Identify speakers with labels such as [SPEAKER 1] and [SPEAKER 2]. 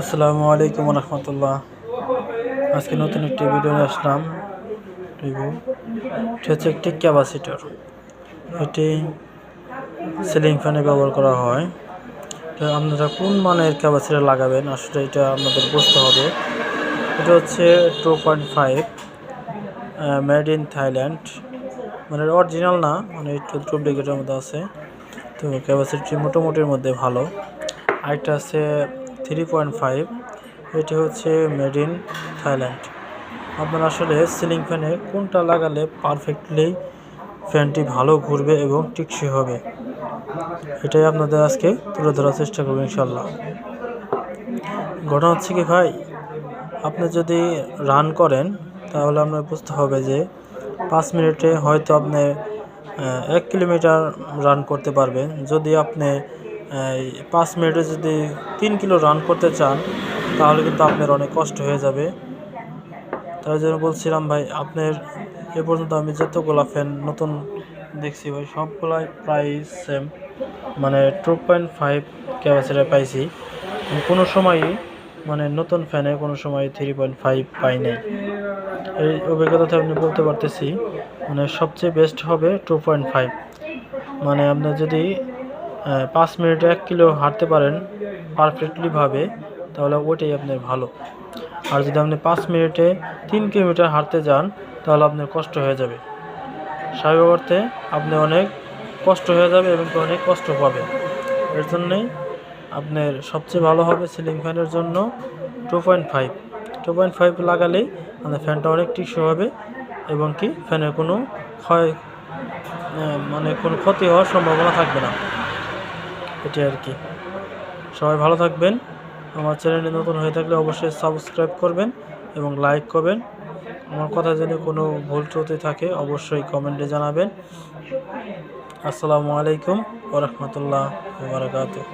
[SPEAKER 1] আসসালামু আলাইকুম রহমতুল্লাহ আজকে নতুন একটি ভিডিও নিয়ে আসলাম। রিভিউ এটি হচ্ছে একটি ক্যাপাসিটর। এটি সিলিং ফ্যানে ব্যবহার করা হয়। তো আপনারা কোন মানের ক্যাপাসিটর লাগাবেন? আসলে এটা আপনাদের বুঝতে হবে। এটা হচ্ছে two point five made in Thailand মানে অরিজিনাল না মানে একটু ডুপ্লিকেটের মধ্যে আছে। তো ক্যাপাসিটি মোটামুটির মধ্যে ভালো। আরেকটা আছে থ্রি পয়েন্ট ফাইভ, এটি হচ্ছে মেড ইন থাইল্যান্ড আপনার আসলে সিলিং ফ্যানে কোনটা লাগালে পারফেক্টলি ফ্যানটি ভালো ঘুরবে এবং টিকসই হবে? এটাই আপনাদের আজকে তুলে ধরার চেষ্টা করব ইনশাল্লাহ ঘটনা হচ্ছে কি ভাই, আপনি যদি রান করেন, তাহলে আপনার বুঝতে হবে যে পাঁচ মিনিটে হয়তো আপনি এক কিলোমিটার রান করতে পারবেন। যদি আপনি পাঁচ মিনিটে যদি তিন কিলো রান করতে চান, তাহলে কিন্তু আপনার অনেক কষ্ট হয়ে যাবে। তার জন্য বলছিলাম ভাই, আপনার এ পর্যন্ত আমি যতগুলা ফ্যান নতুন দেখছি ভাই, সবগুলাই প্রায় সেম মানে টু পয়েন্ট ফাইভ ক্যাপাসিটার পাইছি। কোনো সময়ই মানে নতুন ফ্যানে কোনো সময় থ্রি পয়েন্ট ফাইভ পাই নাই। এই অভিজ্ঞতাতে আপনি বলতে পারতেছি মানে সবচেয়ে বেস্ট হবে টু পয়েন্ট ফাইভ মানে আপনি যদি পাঁচ মিনিটে এক কিলো হাঁটতে পারেন পারফেক্টলিভাবে তাহলে ওইটাই আপনার ভালো। আর যদি আপনি পাঁচ মিনিটে তিন কিলোমিটার হাঁটতে যান, তাহলে আপনার কষ্ট হয়ে যাবে। স্বাভাবিক অর্থে আপনি অনেক কষ্ট হয়ে যাবে এবং অনেক কষ্ট পাবে এর জন্যেই আপনার সবচেয়ে ভালো হবে সিলিং ফ্যানের জন্য two point five two point five লাগালেই আপনার ফ্যানটা অনেক টিকসই হবে এবং কি ফ্যানের কোনো ক্ষয় মানে কোনো ক্ষতি হওয়ার সম্ভাবনা থাকবে না। এটি আর কি। সবাই ভালো থাকবেন। আমার চ্যানেলে নতুন হয়ে থাকলে অবশ্যই সাবস্ক্রাইব করবেন এবং লাইক করবেন। আমার কথা যদি কোনো ভুল ত্রুটি থাকে, অবশ্যই কমেন্টে জানাবেন। আসসালামু আলাইকুম ওরহমতুল্লাহ বারকাতুহ।